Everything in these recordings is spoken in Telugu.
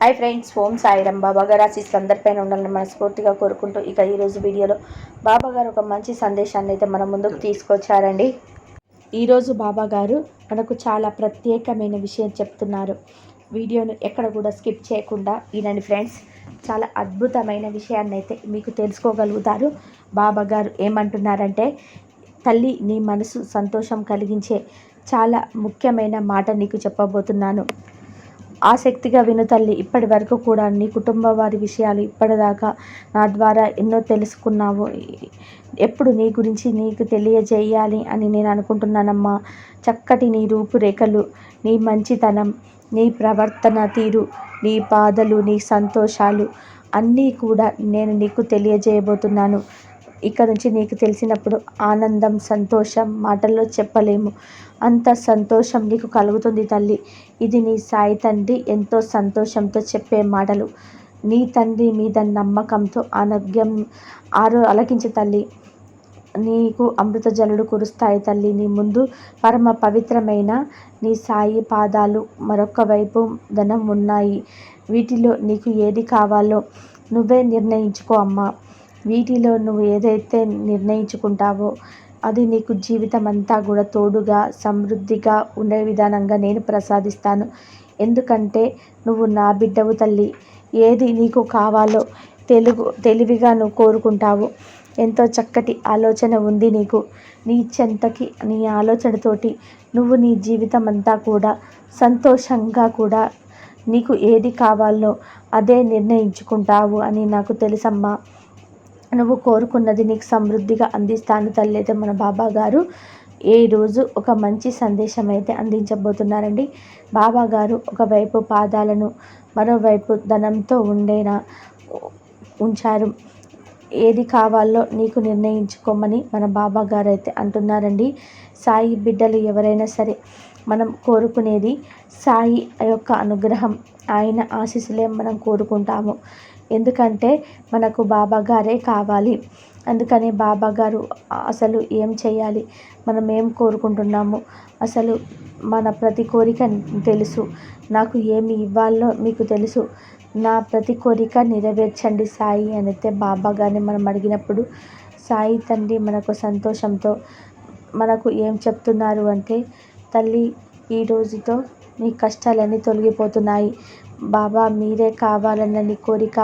హాయ్ ఫ్రెండ్స్ ఓం సాయిరం బాబా గారు ఆశీస్సులు అందరిపైన ఉండాలని మనస్ఫూర్తిగా కోరుకుంటూ ఇక ఈరోజు వీడియోలో బాబా గారు ఒక మంచి సందేశాన్ని అయితే మన ముందుకు తీసుకొచ్చారండి. ఈరోజు బాబా గారు మనకు చాలా ప్రత్యేకమైన విషయం చెప్తున్నారు. వీడియోను ఎక్కడ కూడా స్కిప్ చేయకుండా వినండి ఫ్రెండ్స్. చాలా అద్భుతమైన విషయాన్ని అయితే మీకు తెలుసుకోగలుగుతారు. బాబా గారు ఏమంటున్నారంటే తల్లి నీ మనసు సంతోషం కలిగించే చాలా ముఖ్యమైన మాట నీకు చెప్పబోతున్నాను. ఆసక్తిగా విను తల్లి. ఇప్పటి వరకు కూడా నీ కుటుంబ వారి విషయాలు ఇప్పటిదాకా నా ద్వారా ఎన్నో తెలుసుకున్నావు. ఎప్పుడు నీ గురించి నీకు తెలియజేయాలి అని నేను అనుకుంటున్నానమ్మా. చక్కటి నీ రూపురేఖలు నీ మంచితనం నీ ప్రవర్తన తీరు నీ బాధలు నీ సంతోషాలు అన్నీ కూడా నేను నీకు తెలియజేయబోతున్నాను. ఇక్కడ నుంచి నీకు తెలిసినప్పుడు ఆనందం సంతోషం మాటల్లో చెప్పలేము. అంత సంతోషం నీకు కలుగుతుంది తల్లి. ఇది నీ సాయి తండ్రి ఎంతో సంతోషంతో చెప్పే మాటలు. నీ తండ్రి మీద నమ్మకంతో ఆరోగ్యం ఆరో అలకించే తల్లి. నీకు అమృత జలుడు కురుస్తాయి తల్లి. నీ ముందు పరమ పవిత్రమైన నీ సాయి పాదాలు మరొక వైపు ధనం ఉన్నాయి. వీటిలో నీకు ఏది కావాలో నువ్వే నిర్ణయించుకో అమ్మా. వీటిలో నువ్వు ఏదైతే నిర్ణయించుకుంటావో అది నీకు జీవితం అంతా కూడా తోడుగా సమృద్ధిగా ఉండే విధానంగా నేను ప్రసాదిస్తాను. ఎందుకంటే నువ్వు నా బిడ్డవు తల్లి. ఏది నీకు కావాలో తెలుగు తెలివిగా నువ్వు కోరుకుంటావు. ఎంతో చక్కటి ఆలోచన ఉంది నీకు. నీ చెంతకి నీ ఆలోచనతోటి నువ్వు నీ జీవితం అంతా కూడా సంతోషంగా కూడా నీకు ఏది కావాలో అదే నిర్ణయించుకుంటావు అని నాకు తెలుసమ్మా. నువ్వు కోరుకున్నది నీకు సమృద్ధిగా అందిస్తాను తల్లి అయితే మన బాబా గారు. ఏ రోజు ఒక మంచి సందేశం అయితే అందించబోతున్నారండి. బాబా గారు ఒకవైపు పాదాలను మరోవైపు ధనంతో ఉండేనా ఉంచారు. ఏది కావాలో నీకు నిర్ణయించుకోమని మన బాబా గారు అయితే అంటున్నారండి. సాయి బిడ్డలు ఎవరైనా సరే మనం కోరుకునేది సాయి యొక్క అనుగ్రహం. ఆయన ఆశీస్సులే మనం కోరుకుంటాము. ఎందుకంటే మనకు బాబా గారే కావాలి. అందుకని బాబా గారు అసలు ఏం చేయాలి? మనం ఏం కోరుకుంటున్నాము? అసలు మన ప్రతి కోరిక తెలుసు. నాకు ఏమి ఇవ్వాలో మీకు తెలుసు. నా ప్రతి కోరిక నెరవేర్చండి సాయి అనైతే బాబా గారిని మనం అడిగినప్పుడు సాయి తండ్రి మనకు సంతోషంతో మనకు ఏం చెప్తున్నారు అంటే తల్లి ఈ రోజుతో నీ కష్టాలన్నీ తొలగిపోతున్నాయి. బాబా మీరే కావాలన్న నీ కోరిక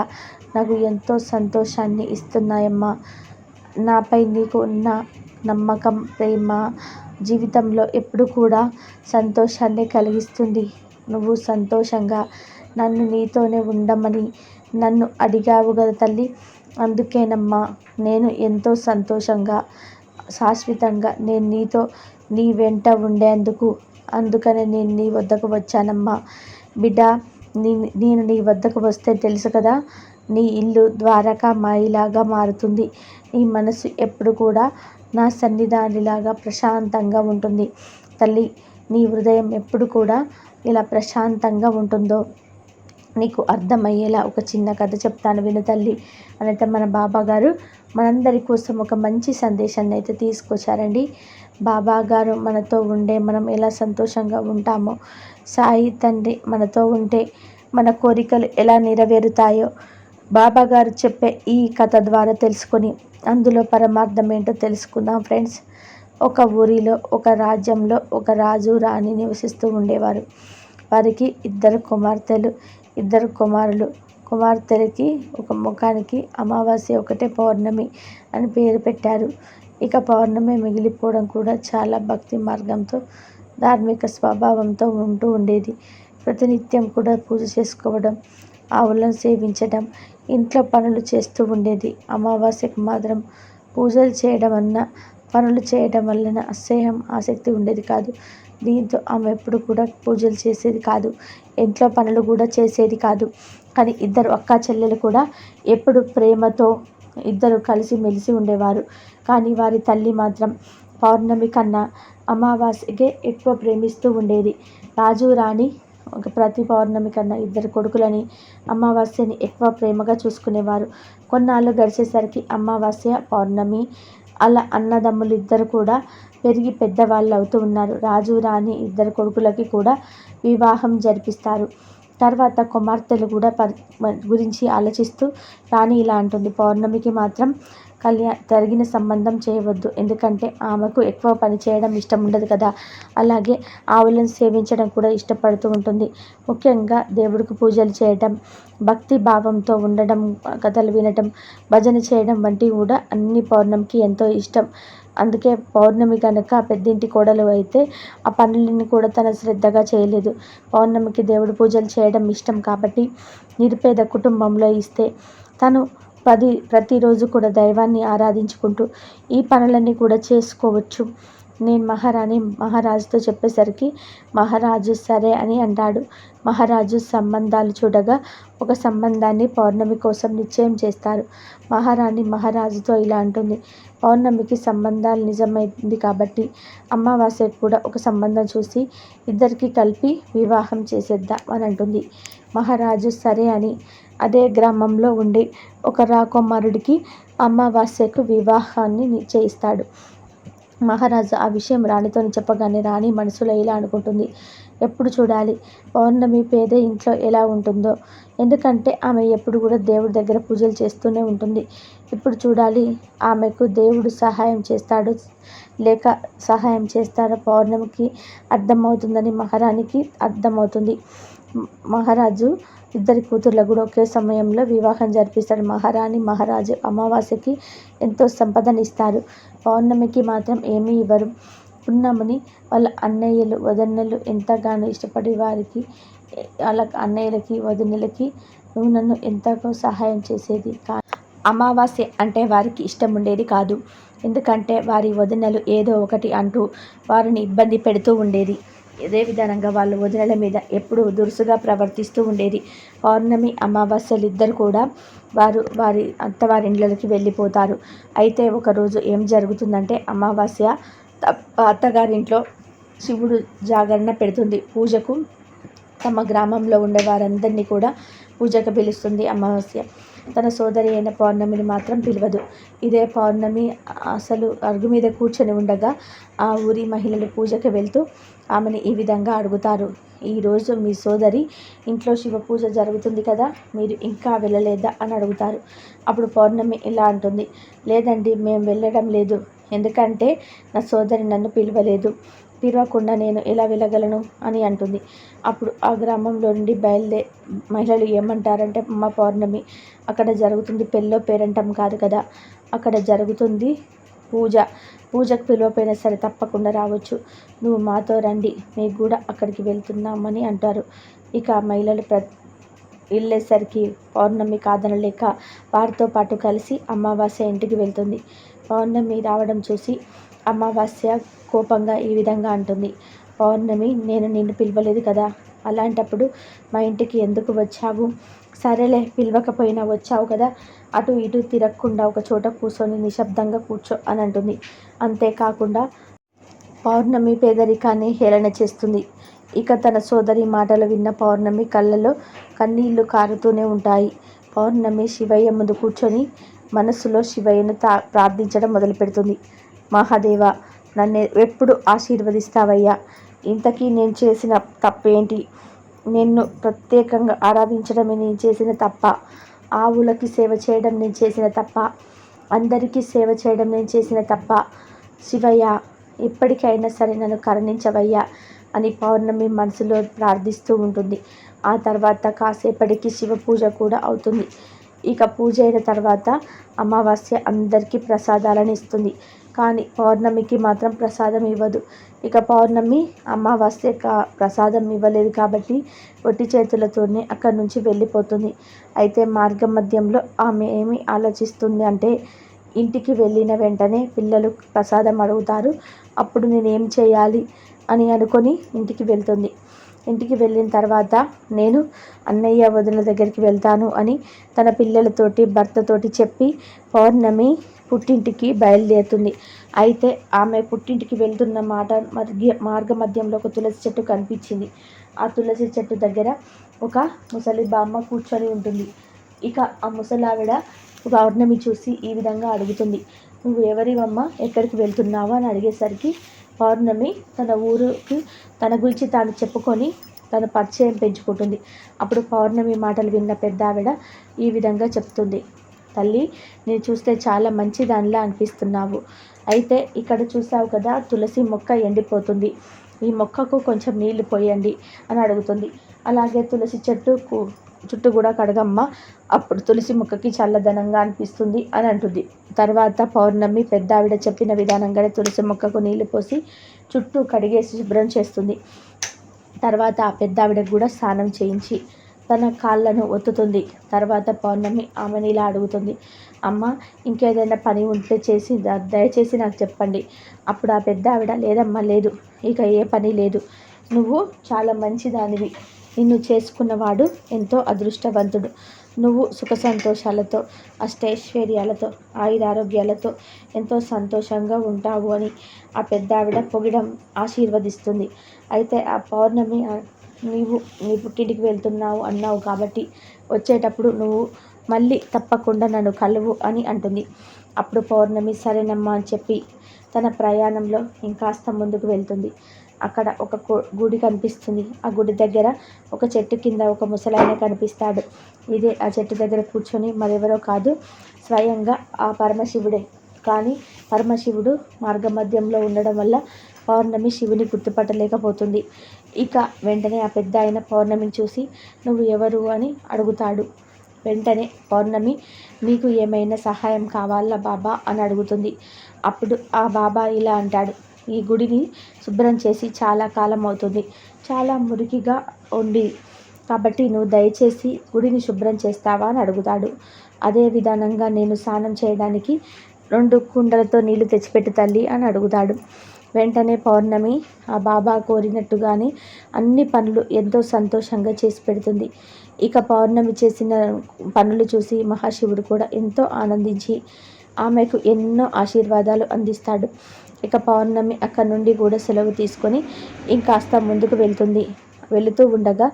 నాకు ఎంతో సంతోషాన్ని ఇస్తున్నాయమ్మా. నాపై నీకు ఉన్న నమ్మకం ప్రేమ జీవితంలో ఎప్పుడు కూడా సంతోషాన్ని కలిగిస్తుంది. నువ్వు సంతోషంగా నన్ను నీతోనే ఉండమని నన్ను అడిగావు కదా తల్లి. అందుకేనమ్మా నేను ఎంతో సంతోషంగా శాశ్వతంగా నేను నీతో నీ వెంట ఉండేందుకు అందుకనే నేను నీ వద్దకు వచ్చానమ్మా. బిడ్డ నీ నేను నీ వద్దకు వస్తే తెలుసు కదా నీ ఇల్లు ద్వారకా మాయిలాగా మారుతుంది. నీ మనసు ఎప్పుడు కూడా నా సన్నిధానిలాగా ప్రశాంతంగా ఉంటుంది. తల్లి నీ హృదయం ఎప్పుడు కూడా ఇలా ప్రశాంతంగా ఉంటుందో నీకు అర్థమయ్యేలా ఒక చిన్న కథ చెప్తాను విను తల్లి. అనైతే మన బాబా గారు మనందరి కోసం ఒక మంచి సందేశాన్ని అయితే తీసుకొచ్చారండి. బాబా గారు మనతో ఉండే మనం ఎలా సంతోషంగా ఉంటామో సాయి తండ్రి మనతో ఉంటే మన కోరికలు ఎలా నెరవేరుతాయో బాబా గారు చెప్పే ఈ కథ ద్వారా తెలుసుకొని అందులో పరమార్థం ఏంటో తెలుసుకుందాం ఫ్రెండ్స్. ఒక ఊరిలో ఒక రాజ్యంలో ఒక రాజు రాణి నివసిస్తూ ఉండేవారు. వారికి ఇద్దరు కుమార్తెలు ఇద్దరు కుమారులు కుమార్తెలకి ఒక ముఖానికి అమావాస్య ఒకటే పౌర్ణమి అని పేరు పెట్టారు. ఇక పౌర్ణమి మిగిలిపోవడం కూడా చాలా భక్తి మార్గంతో ధార్మిక స్వభావంతో ఉంటూ ఉండేది. ప్రతినిత్యం కూడా పూజ చేసుకోవడం ఆవులను సేవించడం ఇంట్లో పనులు చేస్తూ ఉండేది. అమావాస్యకు మాత్రం పూజలు చేయడం అన్న పనులు చేయడం వలన అసహ్యం ఆసక్తి ఉండేది కాదు. దీంతో ఆమె ఎప్పుడు కూడా పూజలు చేసేది కాదు. ఇంట్లో పనులు కూడా చేసేది కాదు. కానీ ఇద్దరు అక్క చెల్లెలు కూడా ఎప్పుడు ప్రేమతో ఇద్దరు కలిసి మెలిసి ఉండేవారు. కానీ వారి తల్లి మాత్రం పౌర్ణమి కన్నా అమావాస్యకే ఎక్కువ ప్రేమిస్తూ ఉండేది. రాజు రాణి ఒక ప్రతి పౌర్ణమి కన్నా ఇద్దరు కొడుకులని అమావాస్యని ఎక్కువ ప్రేమగా చూసుకునేవారు. కొన్నాళ్ళు గడిచేసరికి అమావాస్య పౌర్ణమి అలా అన్నదమ్ములు ఇద్దరు కూడా పెరిగి పెద్దవాళ్ళు అవుతూ ఉన్నారు. రాజు రాణి ఇద్దరు కొడుకులకి కూడా వివాహం జరిపిస్తారు. తర్వాత కుమార్తెలు కూడా గురించి ఆలోచిస్తూ రాణి ఇలా అంటుంది పౌర్ణమికి మాత్రం కళ్యా జరిగిన సంబంధం చేయవద్దు. ఎందుకంటే ఆమెకు ఎక్కువ పని చేయడం ఇష్టం ఉండదు కదా. అలాగే ఆవులను సేవించడం కూడా ఇష్టపడుతూ ఉంటుంది. ముఖ్యంగా దేవుడికి పూజలు చేయడం భక్తి భావంతో ఉండడం కథలు వినడం భజన చేయడం వంటివి కూడా అన్ని పౌర్ణమికి ఎంతో ఇష్టం. అందుకే పౌర్ణమి కనుక పెద్దింటి కోడలు అయితే ఆ పనులన్నీ కూడా తన శ్రద్ధగా చేయలేదు. పౌర్ణమికి దేవుడి పూజలు చేయడం ఇష్టం కాబట్టి నిరుపేద కుటుంబంలో ఇస్తే తను పది ప్రతిరోజు కూడా దైవాన్ని ఆరాధించుకుంటూ ఈ పనులన్నీ కూడా చేసుకోవచ్చు. నేను మహారాణి మహారాజుతో చెప్పేసరికి మహారాజు సరే అని అంటాడు. మహారాజు సంబంధాలు చూడగా ఒక సంబంధాన్ని పౌర్ణమి కోసం నిశ్చయం చేస్తారు. మహారాణి మహారాజుతో ఇలా అంటుంది. పౌర్ణమికి సంబంధాలు నిజమైంది కాబట్టి అమావాస్యకు కూడా ఒక సంబంధం చూసి ఇద్దరికి కలిపి వివాహం చేసేద్దాం అని అంటుంది. మహారాజు సరే అని. అదే గ్రామంలో ఉండే ఒక రాకుమారుడికి అమావాస్యకు వివాహాన్ని నిశ్చయిస్తాడు మహారాజు ఆ విషయం రాణితో చెప్పగానే రాణి మనసులో ఇలా అనుకుంటుంది. ఎప్పుడు చూడాలి? పౌర్ణమి పేద ఇంట్లో ఎలా ఉంటుందో? ఎందుకంటే ఆమె ఎప్పుడు కూడా దేవుడి దగ్గర పూజలు చేస్తూనే ఉంటుంది. ఇప్పుడు చూడాలి. ఆమెకు దేవుడు సహాయం చేస్తాడు. లేక సహాయం చేస్తాడో పౌర్ణమికి అర్థమవుతుందని మహారాణికి అర్థమవుతుంది. మహారాజు ఇద్దరి కూతుర్లకు కూడా ఒకే సమయంలో వివాహం జరిపిస్తాడు. మహారాణి మహారాజు అమావాస్యకి ఎంతో సంపదనిస్తారు. పౌర్ణమికి మాత్రం ఏమీ ఇవ్వరు. పున్నమ్మని వాళ్ళ అన్నయ్యలు వదన్నలు ఎంతగానో ఇష్టపడి వారికి వాళ్ళ అన్నయ్యలకి వదినలకి నువ్వు నన్ను ఎంతగా సహాయం చేసేది కా అమావాస్య అంటే వారికి ఇష్టం ఉండేది కాదు. ఎందుకంటే వారి వదినలు ఏదో ఒకటి అంటూ వారిని ఇబ్బంది పెడుతూ ఉండేది. ఇదే విధానంగా వాళ్ళు వదినల మీద ఎప్పుడూ దురుసుగా ప్రవర్తిస్తూ ఉండేది. పౌర్ణమి అమావాస్యలు ఇద్దరు కూడా వారు వారి అత్తవారి ఇండ్లకి వెళ్ళిపోతారు. అయితే ఒకరోజు ఏం జరుగుతుందంటే అమావాస్య అత్తగారింట్లో శివుడు జాగరణ పెడుతుంది. పూజకు తమ గ్రామంలో ఉండే వారందరినీ కూడా పూజకు పిలుస్తుంది అమావాస్య. తన సోదరి అయిన పౌర్ణమిని మాత్రం పిలవదు. ఇదే పౌర్ణమి అసలు అరుగు మీద కూర్చొని ఉండగా ఆ ఊరి మహిళలు పూజకు వెళ్తూ ఆమెను ఈ విధంగా అడుగుతారు. ఈరోజు మీ సోదరి ఇంట్లో శివ పూజ జరుగుతుంది కదా మీరు ఇంకా వెళ్ళలేదా? అని అడుగుతారు. అప్పుడు పౌర్ణమి ఇలా అంటుంది. లేదండి మేము వెళ్ళడం లేదు. ఎందుకంటే నా సోదరి నన్ను పిలవలేదు. పిలవకుండా నేను ఎలా వెళ్ళగలను అని అంటుంది. అప్పుడు ఆ గ్రామంలో నుండి బయలుదే మహిళలు ఏమంటారంటే అమ్మ పౌర్ణమి అక్కడ జరుగుతుంది పెళ్ళో పేరంటం కాదు కదా అక్కడ జరుగుతుంది పూజ. పూజకు పిలవపోయినా సరే తప్పకుండా రావచ్చు. నువ్వు మాతో రండి మీకు కూడా అక్కడికి వెళ్తున్నామని అంటారు. ఇక మహిళలు ప్ర వెళ్ళేసరికి పౌర్ణమి కాదనలేక వారితో పాటు కలిసి అమావాస్య ఇంటికి వెళ్తుంది. పౌర్ణమి రావడం చూసి అమావాస్య కోపంగా ఈ విధంగా అంటుంది. పౌర్ణమి నేను నిన్ను పిలవలేదు కదా. అలాంటప్పుడు మా ఇంటికి ఎందుకు వచ్చావు? సరేలే పిలవకపోయినా వచ్చావు కదా. అటు ఇటు తిరగకుండా ఒక చోట కూర్చొని నిశ్శబ్దంగా కూర్చో అని అంటుంది. అంతేకాకుండా పౌర్ణమి పేదరికాన్ని హేళన చేస్తుంది. ఇక తన సోదరి మాటలు విన్న పౌర్ణమి కళ్ళలో కన్నీళ్ళు కారుతూనే ఉంటాయి. పౌర్ణమి శివయ్య ముందు కూర్చొని మనస్సులో శివయ్యను తా ప్రార్థించడం మొదలుపెడుతుంది. మహాదేవ నన్ను ఎప్పుడు ఆశీర్వదిస్తావయ్యా. ఇంతకీ నేను చేసిన తప్పేంటి? నిన్ను ప్రత్యేకంగా ఆరాధించడమే నేను చేసిన తప్ప ఆవులకి సేవ చేయడం నేను చేసిన తప్ప అందరికీ సేవ చేయడం నేను చేసిన తప్ప. శివయ్య ఎప్పటికైనా సరే నన్ను కరుణించవయ్యా అని పౌర్ణమి మనసులో ప్రార్థిస్తూ ఉంటుంది. ఆ తర్వాత కాసేపటికి శివ పూజ కూడా అవుతుంది. ఇక పూజ అయిన తర్వాత అమావాస్య అందరికీ ప్రసాదాలను ఇస్తుంది. కానీ పౌర్ణమికి మాత్రం ప్రసాదం ఇవ్వదు. ఇక పౌర్ణమి అమావాస్య కా ప్రసాదం ఇవ్వలేదు కాబట్టి ఒట్టి చేతులతోనే అక్కడి నుంచి వెళ్ళిపోతుంది. అయితే మార్గ మధ్యంలో ఆమె ఏమి ఆలోచిస్తుంది అంటే ఇంటికి వెళ్ళిన వెంటనే పిల్లలు ప్రసాదం అడుగుతారు. అప్పుడు నేను ఏం చేయాలి అని అనుకొని ఇంటికి వెళ్తుంది. ఇంటికి వెళ్ళిన తర్వాత నేను అన్నయ్య వదిన దగ్గరికి వెళ్తాను అని తన పిల్లలతోటి భర్తతోటి చెప్పి పౌర్ణమి పుట్టింటికి బయలుదేరుతుంది. అయితే ఆమె పుట్టింటికి వెళ్తున్న మాట మధ్య మార్గ మధ్యంలో ఒక తులసి చెట్టు కనిపించింది. ఆ తులసి చెట్టు దగ్గర ఒక ముసలి బామ్మ కూర్చొని ఉంటుంది. ఇక ఆ ముసలావిడ పౌర్ణమి చూసి ఈ విధంగా అడుగుతుంది. నువ్వు ఎవరివమ్మ ఎక్కడికి వెళ్తున్నావు? అని అడిగేసరికి పౌర్ణమి తన ఊరుకి తన గురించి తాను చెప్పుకొని తన పరిచయం పెంచుకుంటుంది. అప్పుడు పౌర్ణమి మాటలు విన్న పెద్ద ఆవిడ ఈ విధంగా చెప్తుంది. తల్లి నేను చూస్తే చాలా మంచి దానిలా అనిపిస్తున్నావు. అయితే ఇక్కడ చూసావు కదా తులసి మొక్క ఎండిపోతుంది. ఈ మొక్కకు కొంచెం నీళ్ళు పోయండి అని అడుగుతుంది. అలాగే తులసి చెట్టు చుట్టూ కూడా కడగమ్మ అప్పుడు తులసి మొక్కకి చల్లదనంగా అనిపిస్తుంది అని అంటుంది. తర్వాత పౌర్ణమి పెద్ద ఆవిడ చెప్పిన విధానంగానే తులసి మొక్కకు నీళ్ళు పోసి చుట్టూ కడిగేసి శుభ్రం చేస్తుంది. తర్వాత ఆ పెద్ద ఆవిడకు కూడా స్నానం చేయించి తన కాళ్ళను ఒత్తుతుంది. తర్వాత పౌర్ణమి ఆమెను ఇలా అడుగుతుంది. అమ్మ ఇంకేదైనా పని ఉంటే చేసి దయచేసి నాకు చెప్పండి. అప్పుడు ఆ పెద్ద ఆవిడ లేదమ్మా లేదు. ఇక ఏ పని లేదు. నువ్వు చాలా మంచిదానివి. నిన్ను చేసుకున్నవాడు ఎంతో అదృష్టవంతుడు. నువ్వు సుఖ సంతోషాలతో అష్టైశ్వర్యాలతో ఆయురారోగ్యాలతో ఎంతో సంతోషంగా ఉంటావు అని ఆ పెద్ద ఆవిడ పొగిడం ఆశీర్వదిస్తుంది. అయితే ఆ పౌర్ణమి నీవు నీ పుట్టింటికి వెళ్తున్నావు అన్నావు కాబట్టి వచ్చేటప్పుడు నువ్వు మళ్ళీ తప్పకుండా నన్ను కలువు అని అంటుంది. అప్పుడు పౌర్ణమి సరేనమ్మా అని చెప్పి తన ప్రయాణంలో ఇంకాస్త ముందుకు వెళ్తుంది. అక్కడ ఒక గుడి కనిపిస్తుంది. ఆ గుడి దగ్గర ఒక చెట్టు కింద ఒక ముసలాయన కనిపిస్తాడు. ఇదే ఆ చెట్టు దగ్గర కూర్చొని మరెవరో కాదు స్వయంగా ఆ పరమశివుడే. కానీ పరమశివుడు మార్గమధ్యంలో ఉండడం వల్ల పౌర్ణమి శివుని గుర్తుపట్టలేకపోతుంది. ఇక వెంటనే ఆ పెద్ద ఆయన పౌర్ణమిని చూసి నువ్వు ఎవరు? అని అడుగుతాడు. వెంటనే పౌర్ణమి నీకు ఏమైనా సహాయం కావాలా బాబా? అని అడుగుతుంది. అప్పుడు ఆ బాబా ఇలా అంటాడు. ఈ గుడిని శుభ్రం చేసి చాలా కాలం అవుతుంది. చాలా మురికిగా ఉంది. కాబట్టి నువ్వు దయచేసి గుడిని శుభ్రం చేస్తావా? అని అడుగుతాడు. అదే విధానంగా నేను స్నానం చేయడానికి రెండు కుండలతో నీళ్ళు తెచ్చిపెట్టు తల్లి అని అడుగుతాడు. వెంటనే పౌర్ణమి ఆ బాబా కోరినట్టుగానే అన్ని పనులు ఎంతో సంతోషంగా చేసి పెడుతుంది. ఇక పౌర్ణమి చేసిన పనులు చూసి మహాశివుడు కూడా ఎంతో ఆనందించి ఆమెకు ఎన్నో ఆశీర్వాదాలు అందిస్తాడు. ఇక పౌర్ణమి అక్కడ నుండి కూడా సెలవు తీసుకొని ఇంకాస్త ముందుకు వెళ్తుంది. వెళుతూ ఉండగా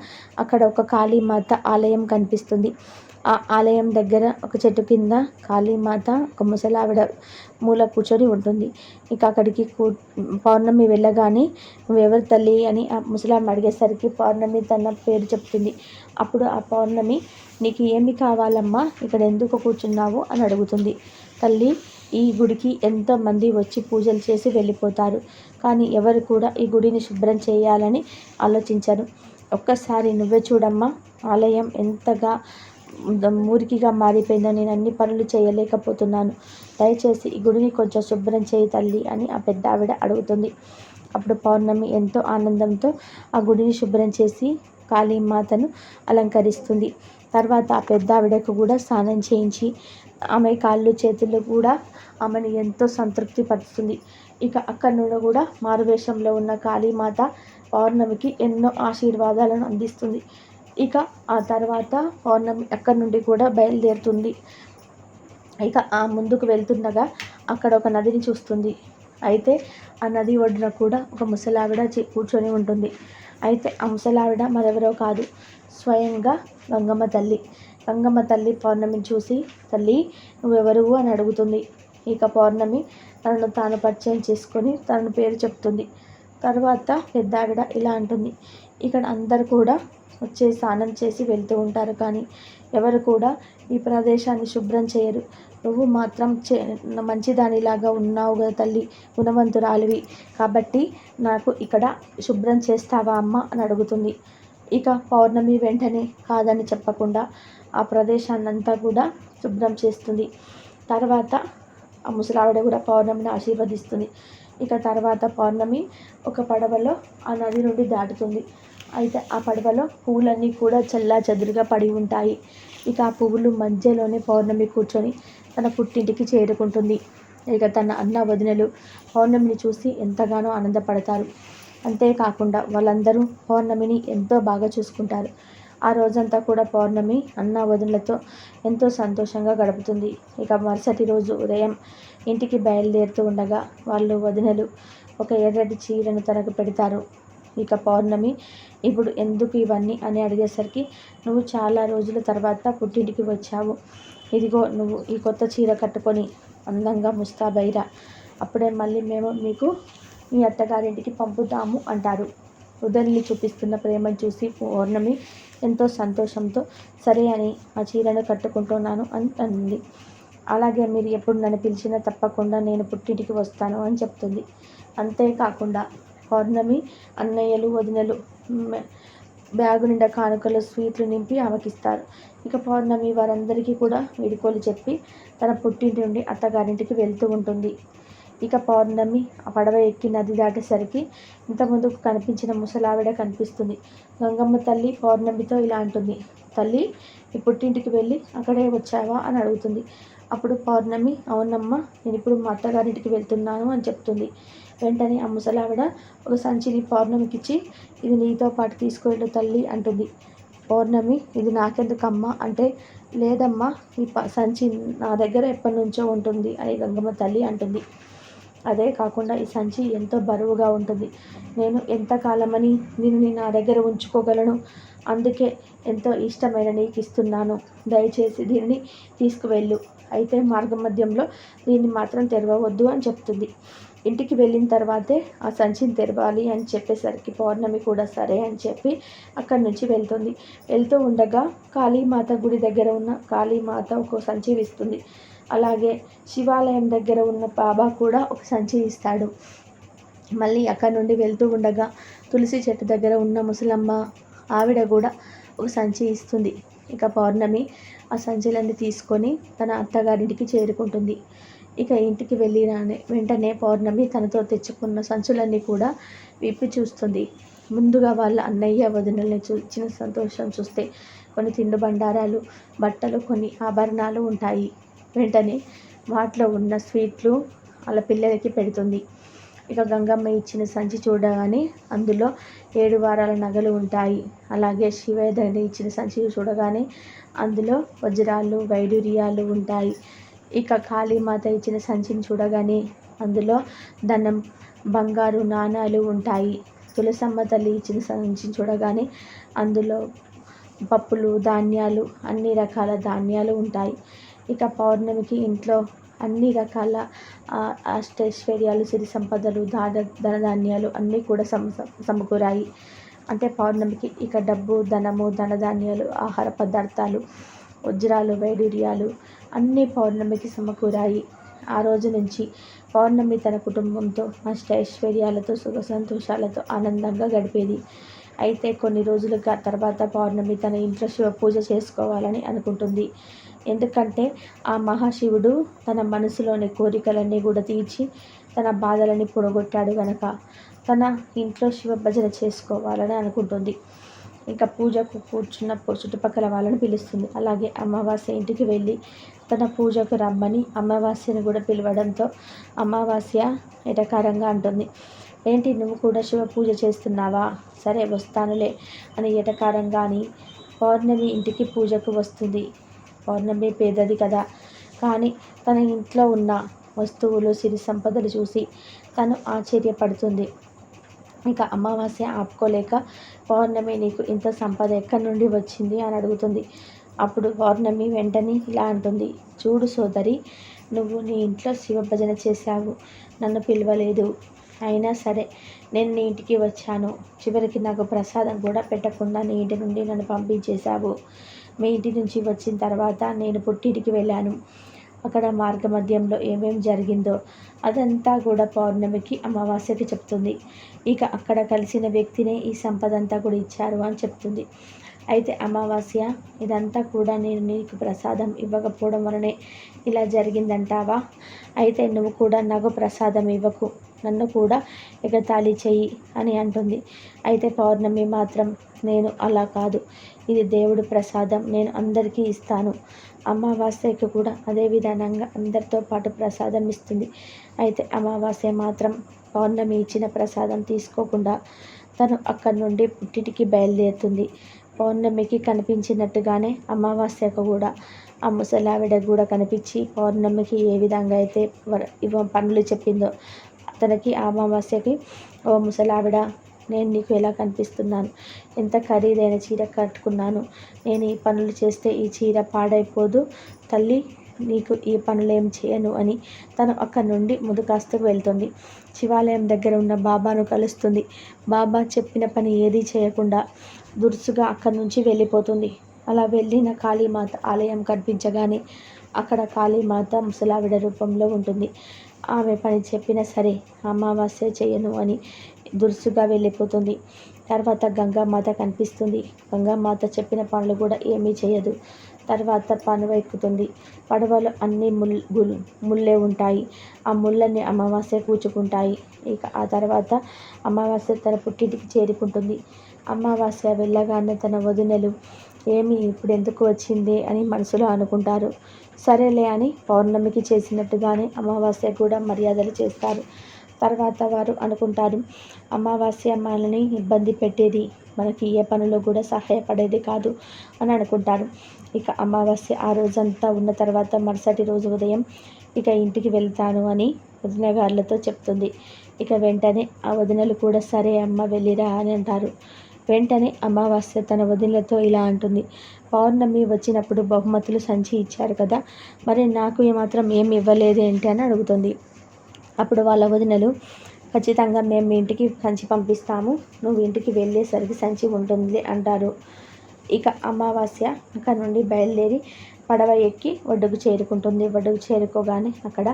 అక్కడ ఒక కాళీమాత ఆలయం కనిపిస్తుంది. ఆ ఆలయం దగ్గర ఒక చెట్టు కింద కాళీమాత ఒక ముసలావిడ మూల కూర్చొని ఉంటుంది. ఇక అక్కడికి కూ పౌర్ణమి వెళ్ళగానే నువ్వెవరు తల్లి అని ఆ ముసలామె అడిగేసరికి పౌర్ణమి తన పేరు చెప్తుంది. అప్పుడు ఆ పౌర్ణమి నీకు ఏమి కావాలమ్మా? ఇక్కడ ఎందుకు కూర్చున్నావు? అని అడుగుతుంది. తల్లి ఈ గుడికి ఎంతోమంది వచ్చి పూజలు చేసి వెళ్ళిపోతారు. కానీ ఎవరు కూడా ఈ గుడిని శుభ్రం చేయాలని ఆలోచించరు. ఒక్కసారి నువ్వే చూడమ్మా ఆలయం ఎంతగా మురికిగా మారిపోయిందో? నేను అన్ని పనులు చేయలేకపోతున్నాను. దయచేసి ఈ గుడిని కొంచెం శుభ్రం చేయి తల్లి అని ఆ పెద్ద ఆవిడ అడుగుతుంది. అప్పుడు పౌర్ణమి ఎంతో ఆనందంతో ఆ గుడిని శుభ్రం చేసి కాళీమాతను అలంకరిస్తుంది. తర్వాత ఆ పెద్ద ఆవిడకు కూడా స్నానం చేయించి ఆమె కాళ్ళు చేతులు కూడా ఆమెను ఎంతో సంతృప్తి పరుస్తుంది. ఇక అక్కడ నుండి కూడా మారువేషంలో ఉన్న కాళీమాత పౌర్ణమికి ఎన్నో ఆశీర్వాదాలను అందిస్తుంది. ఇక ఆ తర్వాత పౌర్ణమి అక్కడి నుండి కూడా బయలుదేరుతుంది. ఇక ఆ ముందుకు వెళ్తుండగా అక్కడ ఒక నదిని చూస్తుంది. అయితే ఆ నది ఒడ్డున కూడా ఒక ముసలావిడ కూర్చొని ఉంటుంది. అయితే ఆ ముసలావిడ మరెవరో కాదు. స్వయంగా గంగమ్మ తల్లి. గంగమ్మ తల్లి పౌర్ణమిని చూసి తల్లి నువ్వెవరు అని అడుగుతుంది. ఇక పౌర్ణమి తనను తాను పరిచయం చేసుకొని తన పేరు చెప్తుంది. తర్వాత పెద్ద ఆవిడ ఇలా అంటుంది. ఇక్కడ అందరు కూడా వచ్చే స్నానం చేసి వెళ్తూ ఉంటారు. కానీ ఎవరు కూడా ఈ ప్రదేశాన్ని శుభ్రం చేయరు. నువ్వు మాత్రం చే మంచిదానిలాగా ఉన్నావు కదా తల్లి గుణవంతురాలివి. కాబట్టి నాకు ఇక్కడ శుభ్రం చేస్తావా అమ్మ అని అడుగుతుంది. ఇక పౌర్ణమి వెంటనే కాదని చెప్పకుండా ఆ ప్రదేశాన్ని అంతా కూడా శుభ్రం చేస్తుంది. తర్వాత ఆ ముసలావిడ కూడా పౌర్ణమిని ఆశీర్వదిస్తుంది. ఇక తర్వాత పౌర్ణమి ఒక పడవలో ఆ నది నుండి దాటుతుంది. అయితే ఆ పడవలో పువ్వులన్నీ కూడా చల్లా చదురుగా పడి ఉంటాయి. ఇక ఆ పువ్వులు మధ్యలోనే పౌర్ణమి కూర్చొని తన పుట్టింటికి చేరుకుంటుంది. ఇక తన అన్న వదినలు పౌర్ణమిని చూసి ఎంతగానో ఆనందపడతారు. అంతేకాకుండా వాళ్ళందరూ పౌర్ణమిని ఎంతో బాగా చూసుకుంటారు. ఆ రోజంతా కూడా పౌర్ణమి అన్న వదినలతో ఎంతో సంతోషంగా గడుపుతుంది. ఇక మరుసటి రోజు ఉదయం ఇంటికి బయలుదేరుతూ ఉండగా వాళ్ళు వదినలు ఒక ఎర్రటి చీరను తనకు పెడతారు. ఇక పౌర్ణమి. ఇప్పుడు ఎందుకు ఇవన్నీ అని అడిగేసరికి నువ్వు చాలా రోజుల తర్వాత పుట్టింటికి వచ్చావు. ఇదిగో నువ్వు ఈ కొత్త చీర కట్టుకొని అందంగా ముస్తాబైరా. అప్పుడే మళ్ళీ మేము మీకు మీ అత్తగారింటికి పంపుతాము అంటారు. వదిలి చూపిస్తున్న ప్రేమను చూసి పౌర్ణమి ఎంతో సంతోషంతో సరే అని ఆ చీరను కట్టుకుంటున్నాను అని అంది అలాగే మీరు ఎప్పుడు నన్ను పిలిచినా తప్పకుండా నేను పుట్టింటికి వస్తాను అని చెప్తుంది. అంతేకాకుండా పౌర్ణమి అన్నయ్యలు వదినలు బ్యాగు నిండా కానుకలు స్వీట్లు నింపి ఆమెకిస్తారు. ఇక పౌర్ణమి వారందరికీ కూడా వీడుకోలు చెప్పి తన పుట్టింటి నుండి అత్తగారింటికి వెళ్తూ ఉంటుంది. ఇక పౌర్ణమి ఆ పడవ ఎక్కి నది దాటేసరికి ఇంతకుముందు కనిపించిన ముసలావిడ కనిపిస్తుంది. గంగమ్మ తల్లి పౌర్ణమితో ఇలా అంటుంది. తల్లి ఈ పుట్టింటికి వెళ్ళి అక్కడే వచ్చావా? అని అడుగుతుంది. అప్పుడు పౌర్ణమి అవునమ్మా నేను ఇప్పుడు మా అత్తగారింటికి వెళ్తున్నాను అని చెప్తుంది. వెంటనే ఆ ముసలావిడ ఒక సంచిని పౌర్ణమికిచ్చి ఇది నీతో పాటు తీసుకువెళ్ళు తల్లి అంటుంది. పౌర్ణమి ఇది నాకెందుకమ్మా? అంటే లేదమ్మా ఈ ప సంచి నా దగ్గర ఎప్పటి నుంచో ఉంటుంది అని గంగమ్మ తల్లి అంటుంది. అదే కాకుండా ఈ సంచి ఎంతో బరువుగా ఉంటుంది. నేను ఎంతకాలమని దీనిని నా దగ్గర ఉంచుకోగలను? అందుకే ఎంతో ఇష్టమైన నీకు ఇస్తున్నాను దయచేసి దీనిని తీసుకువెళ్ళు. అయితే మార్గ మధ్యంలో దీన్ని మాత్రం తెరవవద్దు అని చెప్తుంది. ఇంటికి వెళ్ళిన తర్వాతే ఆ సంచిని తెరవాలి అని చెప్పేసరికి పౌర్ణమి కూడా సరే అని చెప్పి అక్కడి నుంచి వెళ్తుంది. వెళ్తూ ఉండగా కాళీమాత గుడి దగ్గర ఉన్న కాళీమాత ఒక సంచి ఇస్తుంది. అలాగే శివాలయం దగ్గర ఉన్న బాబా కూడా ఒక సంచి ఇస్తాడు. మళ్ళీ అక్కడ నుండి వెళ్తూ ఉండగా తులసి చెట్టు దగ్గర ఉన్న ముసలమ్మ ఆవిడ కూడా ఒక సంచి ఇస్తుంది. ఇక పౌర్ణమి ఆ సంచులన్నీ తీసుకొని తన అత్తగారింటికి చేరుకుంటుంది. ఇక ఇంటికి వెళ్ళి రాని వెంటనే పౌర్ణమి తనతో తెచ్చుకున్న సంచులన్నీ కూడా విప్పి చూస్తుంది. ముందుగా వాళ్ళ అన్నయ్య వదినల్ని చూచిన సంతోషం చూస్తే కొన్ని తిండి బండారాలు బట్టలు కొన్ని ఆభరణాలు ఉంటాయి. వెంటనే వాటిలో ఉన్న స్వీట్లు వాళ్ళ పిల్లలకి పెడుతుంది. ఇక గంగమ్మ ఇచ్చిన సంచి చూడగానే అందులో ఏడు వారాల నగలు ఉంటాయి. అలాగే శివయ్య ఇచ్చిన సంచి చూడగానే అందులో వజ్రాలు వైడూర్యాలు ఉంటాయి. ఇక కాళీమాత ఇచ్చిన సంచిని చూడగానే అందులో ధనం బంగారు నాణాలు ఉంటాయి. తులసమ్మ తల్లి ఇచ్చిన సంచిని చూడగానే అందులో పప్పులు ధాన్యాలు అన్ని రకాల ధాన్యాలు ఉంటాయి. ఇక పౌర్ణమికి ఇంట్లో అన్ని రకాల అష్టైశ్వర్యాలు సిరి సంపదలు దాన ధనధాన్యాలు అన్నీ కూడా సమ సమకూరాయి. అంటే పౌర్ణమికి ఇక డబ్బు ధనము ధనధాన్యాలు ఆహార పదార్థాలు వజ్రాలు వైడూర్యాలు అన్నీ పౌర్ణమికి సమకూరాయి. ఆ రోజు నుంచి పౌర్ణమి తన కుటుంబంతో అష్టైశ్వర్యాలతో సుఖ సంతోషాలతో ఆనందంగా గడిపేది. అయితే కొన్ని రోజులుగా తర్వాత పౌర్ణమి తన ఇంట్లో శివ పూజ చేసుకోవాలని అనుకుంటుంది. ఎందుకంటే ఆ మహాశివుడు తన మనసులోని కోరికలన్నీ కూడా తీర్చి తన బాధలని పొడగొట్టాడు గనక తన ఇంట్లో శివ భజన చేసుకోవాలని అనుకుంటుంది. ఇంకా పూజకు కూర్చున్న చుట్టుపక్కల వాళ్ళని పిలుస్తుంది. అలాగే అమావాస్య ఇంటికి వెళ్ళి తన పూజకు రమ్మని అమావాస్యను కూడా పిలవడంతో అమావాస్య ఎటకారంగా అంటుంది. ఏంటి నువ్వు కూడా శివ పూజ చేస్తున్నావా? సరే వస్తానులే అని ఎటకారంగా అని పౌర్ణమి ఇంటికి పూజకు వస్తుంది. పౌర్ణమి పేదది కదా. కానీ తన ఇంట్లో ఉన్న వస్తువులు సిరి సంపదలు చూసి తను ఆశ్చర్యపడుతుంది. ఇంకా అమావాస్య ఆపుకోలేక పౌర్ణమి నీకు ఇంత సంపద ఎక్కడి నుండి వచ్చింది అని అడుగుతుంది. అప్పుడు పౌర్ణమి వెంటనే ఇలా అంటుంది. చూడు సోదరి నువ్వు నీ ఇంట్లో శివ భజన చేశావు. నన్ను పిలవలేదు. అయినా సరే నేను నీ ఇంటికి వచ్చాను. చివరికి నాకు ప్రసాదం కూడా పెట్టకుండా నీ ఇంటి నుండి నన్ను పంపించేశావు. మీ ఇంటి నుంచి వచ్చిన తర్వాత నేను పుట్టింటికి వెళ్ళాను. అక్కడ మార్గ మధ్యంలో ఏమేం జరిగిందో అదంతా కూడా పౌర్ణమికి అమావాస్యకి చెప్తుంది. ఇక అక్కడ కలిసిన వ్యక్తినే ఈ సంపద అంతా కూడా ఇచ్చారు అని చెప్తుంది. అయితే అమావాస్య ఇదంతా కూడా నేను నీకు ప్రసాదం ఇవ్వకపోవడం వలనే ఇలా జరిగిందంటావా? అయితే నువ్వు కూడా నాకు ప్రసాదం ఇవ్వకు. నన్ను కూడా ఎగతాళి చెయ్యి అని అంటుంది. అయితే పౌర్ణమి మాత్రం నేను అలా కాదు. ఇది దేవుడి ప్రసాదం. నేను అందరికీ ఇస్తాను. అమావాస్యకి కూడా అదే విధానంగా అందరితో పాటు ప్రసాదం ఇస్తుంది. అయితే అమావాస్య మాత్రం పౌర్ణమి ఇచ్చిన ప్రసాదం తీసుకోకుండా తను అక్కడి నుండి పుట్టిటికి బయలుదేరుతుంది. పౌర్ణమికి కనిపించినట్టుగానే అమావాస్యకు కూడా ఆ ముసలావిడ కూడా కనిపించి పౌర్ణమికి ఏ విధంగా అయితే వర పనులు చెప్పిందో తనకి అమావాస్యకి ఓ ముసలావిడ నేను నీకు ఎలా కనిపిస్తున్నాను? ఎంత ఖరీదైన చీర కట్టుకున్నాను? నేను ఈ పనులు చేస్తే ఈ చీర పాడైపోదు తల్లి. నీకు ఈ పనులేం చేయను అని తను అక్కడి నుండి ముదుకాస్తకు వెళ్తుంది. శివాలయం దగ్గర ఉన్న బాబాను కలుస్తుంది. బాబా చెప్పిన పని ఏదీ చేయకుండా దురుసుగా అక్కడి నుంచి వెళ్ళిపోతుంది. అలా వెళ్ళిన కాళీమాత ఆలయం కనిపించగానే అక్కడ కాళీమాత ముసలావిడ రూపంలో ఉంటుంది. ఆమె పని చెప్పినా సరే అమావాస్య చేయను అని దురుసుగా వెళ్ళిపోతుంది. తర్వాత గంగామాత కనిపిస్తుంది. గంగామాత చెప్పిన పనులు కూడా ఏమీ చేయదు. తర్వాత పడవ ఎక్కుతుంది పడవలో అన్ని ముల్ ముళ్ళే ఉంటాయి. ఆ ముళ్ళని అమావాస్య కూచుకుంటాయి ఇక ఆ తర్వాత అమావాస్య తన పుట్టింటికి చేరుకుంటుంది. అమావాస్య వెళ్ళగానే తన వదినలు ఏమి ఇప్పుడు ఎందుకు వచ్చింది? అని మనసులో అనుకుంటారు. సరేలే అని పౌర్ణమికి చేసినట్టుగానే అమావాస్య కూడా మర్యాదలు చేస్తారు. తర్వాత వారు అనుకుంటారు అమావాస్య మనల్ని ఇబ్బంది పెట్టేది మనకి ఏ పనిలో కూడా సహాయపడేది కాదు అని అనుకుంటారు. ఇక అమావాస్య ఆ రోజంతా ఉన్న తర్వాత మరుసటి రోజు ఉదయం ఇక ఇంటికి వెళ్తాను అని వదిన గారులతో చెప్తుంది. ఇక వెంటనే ఆ వదినలు కూడా సరే అమ్మ వెళ్ళిరా అని అంటారు. వెంటనే అమావాస్య తన వదినలతో ఇలా అంటుంది. పౌర్ణమి వచ్చినప్పుడు బహుమతులు సంచి ఇచ్చారు కదా మరి నాకు ఏమాత్రం ఏమి ఇవ్వలేదేంటి అని అడుగుతుంది. అప్పుడు వాళ్ళ వదినలు ఖచ్చితంగా మేము మీ ఇంటికి సంచి పంపిస్తాము. నువ్వు ఇంటికి వెళ్ళేసరికి సంచి ఉంటుంది అంటారు. ఇక అమావాస్య అక్కడ నుండి బయలుదేరి పడవ ఎక్కి ఒడ్డుకు చేరుకుంటుంది. ఒడ్డుకు చేరుకోగానే అక్కడ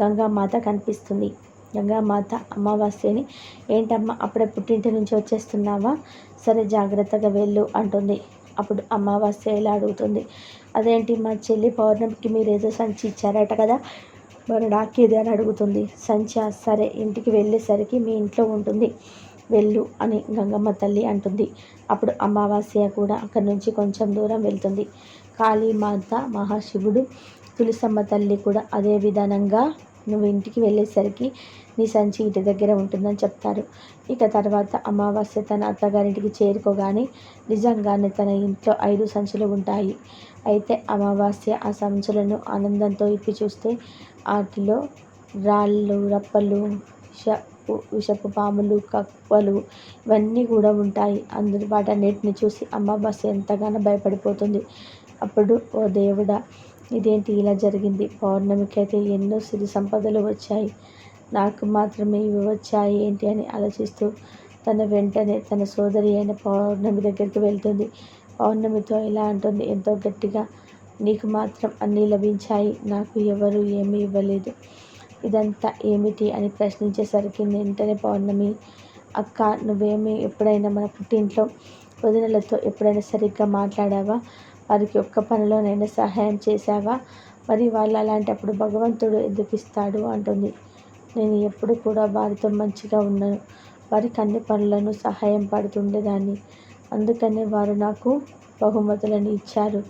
గంగామాత కనిపిస్తుంది. గంగామాత అమావాస్యని ఏంటమ్మా అప్పుడే పుట్టింటి నుంచి వచ్చేస్తున్నావా? సరే జాగ్రత్తగా వెళ్ళు అంటుంది. అప్పుడు అమావాస్య ఇలా అడుగుతుంది. అదేంటి మా చెల్లి పౌర్ణమికి మీరు ఏదో సంచి ఇచ్చారట కదా మరి నాకేది అని అడుగుతుంది. సంచి సరే ఇంటికి వెళ్ళేసరికి మీ ఇంట్లో ఉంటుంది. వెళ్ళు అని గంగమ్మ తల్లి అంటుంది. అప్పుడు అమావాస్య కూడా అక్కడి నుంచి కొంచెం దూరం వెళ్తుంది. కాళీమాత మహాశివుడు తులసమ్మ తల్లి కూడా అదే విధానంగా నువ్వు ఇంటికి వెళ్ళేసరికి నీ సంచి ఇంటి దగ్గర ఉంటుందని చెప్తారు ఇక తర్వాత అమావాస్య తన అత్తగారింటికి చేరుకోగానే నిజంగానే తన ఇంట్లో ఐదు సంచులు ఉంటాయి. అయితే అమావాస్య ఆ సంచులను ఆనందంతో ఇప్పి చూస్తే వాటిలో రాళ్ళు రప్పలు విషపు విషపు పాములు కప్పలు ఇవన్నీ కూడా ఉంటాయి. అందరూ వాటన్నిటిని చూసి అమావాస్య ఎంతగానో భయపడిపోతుంది. అప్పుడు ఓ దేవుడా ఇదేంటి ఇలా జరిగింది? పౌర్ణమికి అయితే ఎన్నో సిరి సంపదలు వచ్చాయి. నాకు మాత్రమే ఇవి వచ్చాయి ఏంటి అని ఆలోచిస్తూ తన వెంటనే తన సోదరి అయిన పౌర్ణమి దగ్గరికి వెళ్తుంది. పౌర్ణమితో ఇలా అంటుంది ఎంతో గట్టిగా నీకు మాత్రం అన్నీ లభించాయి నాకు ఎవరు ఏమీ ఇవ్వలేదు. ఇదంతా ఏమిటి? అని ప్రశ్నించేసరికి వెంటనే పౌర్ణమి అక్క నువ్వేమి ఎప్పుడైనా మన పుట్టింట్లో వదినలతో ఎప్పుడైనా సరిగ్గా మాట్లాడావా? వారికి ఒక్క పనిలోనైనా సహాయం చేశావా? మరి వాళ్ళు అలాంటప్పుడు భగవంతుడు ఎందుకు ఇస్తాడు? అంటుంది. నేను ఎప్పుడు కూడా వారితో మంచిగా ఉన్నాను. వారికి అన్ని పనులను సహాయం పడుతుండేదాన్ని. అందుకనే వారు నాకు బహుమతులను ఇచ్చారు.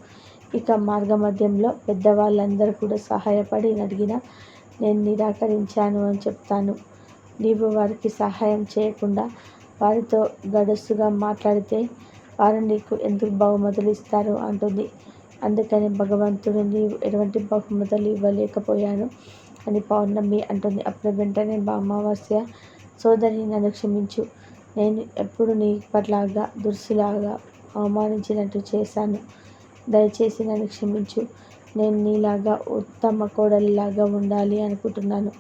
ఇక మార్గమధ్యంలో పెద్దవాళ్ళందరూ కూడా సహాయపడి అడిగిన నేను నిరాకరించాను అని చెప్తాను. నీవు వారికి సహాయం చేయకుండా వారితో గడుసుగా మాట్లాడితే వారు నీకు ఎందుకు బహుమతులు ఇస్తారు? అంటుంది. అందుకని భగవంతుడు నీవు ఎటువంటి బహుమతులు ఇవ్వలేకపోయాను. అని పౌర్ణమి అంటుంది. అప్పుడు వెంటనే అమావాస్య సోదరి నన్ను క్షమించు. నేను ఎప్పుడు నీ పట్లాగా దుర్సులాగా అవమానించినట్టు చేశాను. దయచేసి నన్ను క్షమించు. నేను నీలాగా ఉత్తమ కోడలిలాగా ఉండాలి అనుకుంటున్నాను.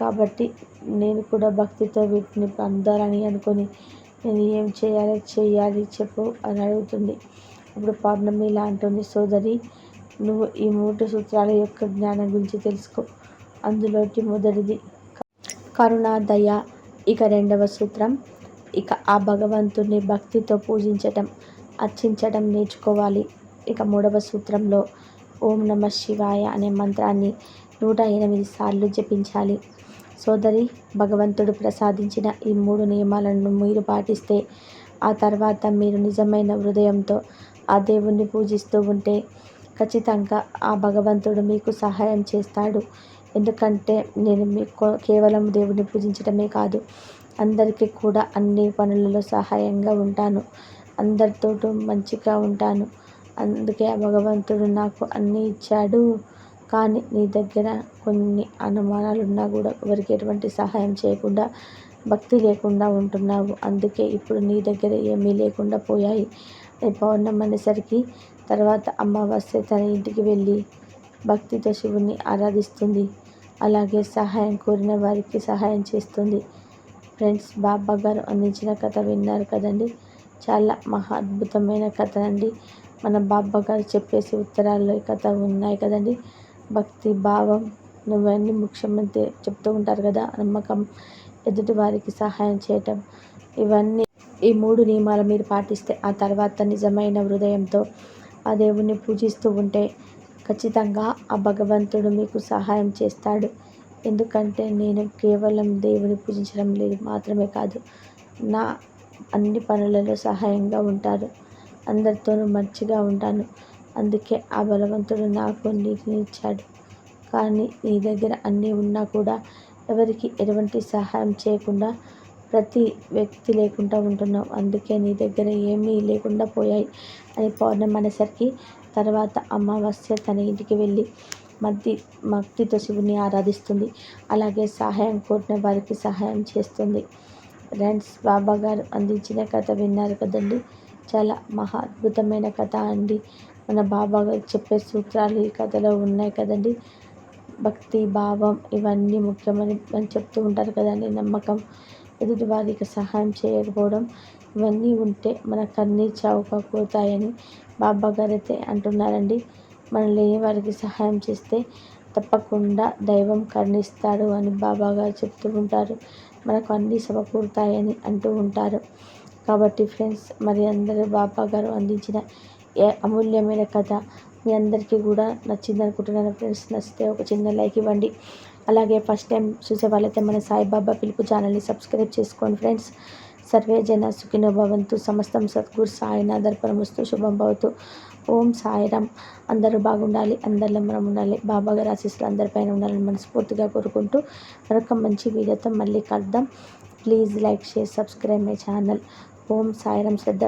కాబట్టి నేను కూడా భక్తితో వీటిని పొందాలని అనుకొని నేను ఏం చేయాలి చేయాలి చెప్పు అని అడుగుతుంది. ఇప్పుడు పౌర్ణమి ఇలా అంటుంది. సోదరి నువ్వు ఈ మూడు సూత్రాల యొక్క జ్ఞానం గురించి తెలుసుకో. అందులోకి మొదటిది. కరుణ దయ. ఇక రెండవ సూత్రం. ఇక ఆ భగవంతుని భక్తితో పూజించటం అర్చించటం నేర్చుకోవాలి. ఇక మూడవ సూత్రంలో ఓం నమ శివాయ అనే మంత్రాన్ని నూట ఎనిమిది సార్లు జపించాలి. సోదరి భగవంతుడు ప్రసాదించిన ఈ మూడు నియమాలను మీరు పాటిస్తే ఆ తర్వాత మీరు నిజమైన హృదయంతో ఆ దేవుణ్ణి పూజిస్తూ ఉంటే ఖచ్చితంగా ఆ భగవంతుడు మీకు సహాయం చేస్తాడు. ఎందుకంటే నేను మీకు కేవలం దేవుడిని పూజించడమే కాదు అందరికీ కూడా అన్ని పనులలో సహాయంగా ఉంటాను. అందరితో మంచిగా ఉంటాను. అందుకే భగవంతుడు నాకు అన్నీ ఇచ్చాడు. కానీ నీ దగ్గర కొన్ని అనుమానాలు ఉన్నా కూడా ఎవరికి ఎటువంటి సహాయం చేయకుండా భక్తి లేకుండా ఉంటున్నావు. అందుకే ఇప్పుడు నీ దగ్గర ఏమీ లేకుండా పోయాయి. పౌర్ణం అనేసరికి తర్వాత అమావాస్య తన ఇంటికి వెళ్ళి భక్తితో శివుని ఆరాధిస్తుంది. అలాగే సహాయం కోరిన వారికి సహాయం చేస్తుంది. ఫ్రెండ్స్ బాబా గారు అందించిన కథ విన్నారు కదండి. చాలా మహా అద్భుతమైన కథ అండి. మన బాబా గారు చెప్పేసి ఉత్తరాల్లో ఈ కథ ఉన్నాయి కదండి. భక్తి భావం నువ్వన్నీ ముఖ్యమంత్రి చెప్తూ ఉంటారు కదా నమ్మకం ఎదుటి వారికి సహాయం చేయటం. ఇవన్నీ ఈ మూడు నియమాలు మీరు పాటిస్తే ఆ తర్వాత నిజమైన హృదయంతో ఆ దేవుణ్ణి పూజిస్తూ ఉంటే ఖచ్చితంగా ఆ భగవంతుడు మీకు సహాయం చేస్తాడు. ఎందుకంటే నేను కేవలం దేవుని పూజించడం లేదు మాత్రమే కాదు నా అన్ని పనులలో సహాయంగా ఉంటారు. అందరితోనూ మంచిగా ఉంటాను. అందుకే ఆ బలవంతుడు నాకు నీటిని ఇచ్చాడు. కానీ నీ దగ్గర అన్నీ ఉన్నా కూడా ఎవరికి ఎటువంటి సహాయం చేయకుండా ప్రతి వ్యక్తి లేకుండా ఉంటున్నావు. అందుకే నీ దగ్గర ఏమీ లేకుండా పోయాయి అని పౌర్ణమి అనేసరికి తర్వాత అమావాస్య తన ఇంటికి వెళ్ళి మద్ది భక్తితో శివుని ఆరాధిస్తుంది. అలాగే సహాయం కోరిన వారికి సహాయం చేస్తుంది. ఫ్రెండ్స్ బాబా గారు అందించిన కథ విన్నారు కదండి. చాలా మహా అద్భుతమైన కథ అండి. మన బాబా గారు చెప్పే సూత్రాలు ఈ కథలో ఉన్నాయి కదండి. భక్తి భావం ఇవన్నీ ముఖ్యమని చెప్తూ ఉంటారు కదండి. నమ్మకం ఎదుటి వారికి సహాయం చేయకపోవడం ఇవన్నీ ఉంటే మనకు అన్నీ చౌక బాబా గారు అయితే అంటున్నారండి. మనం లేని వారికి సహాయం చేస్తే తప్పకుండా దైవం కరుణిస్తాడు అని బాబా గారు చెప్తూ ఉంటారు. మనకు అన్నీ సమకూరుతాయని అంటూ ఉంటారు. కాబట్టి ఫ్రెండ్స్ మరి అందరూ బాబా గారు అందించిన ఏ అమూల్యమైన కథ మీ అందరికీ కూడా నచ్చింది అనుకుంటున్నాను ఫ్రెండ్స్ నచ్చితే ఒక చిన్న లైక్ ఇవ్వండి. అలాగే ఫస్ట్ టైం చూసే వాళ్ళైతే మన సాయిబాబా పిలుపు ఛానల్ని సబ్స్క్రైబ్ చేసుకోండి ఫ్రెండ్స్. సర్వే జన సుఖినో భవంతు. సమస్తం సద్గురు వస్తూ శుభం భవతు. ఓం సాయిరామ్. అందరూ బాగుండాలి. అందరిలో మనం ఉండాలి. బాబా గారి ఆశీస్సులు అందరిపైన ఉండాలని మనస్ఫూర్తిగా కోరుకుంటూ మరొక మంచి వీడియోతో మళ్ళీ కలుద్దాం. Please like share subscribe my channel. Om Sairam. Shraddha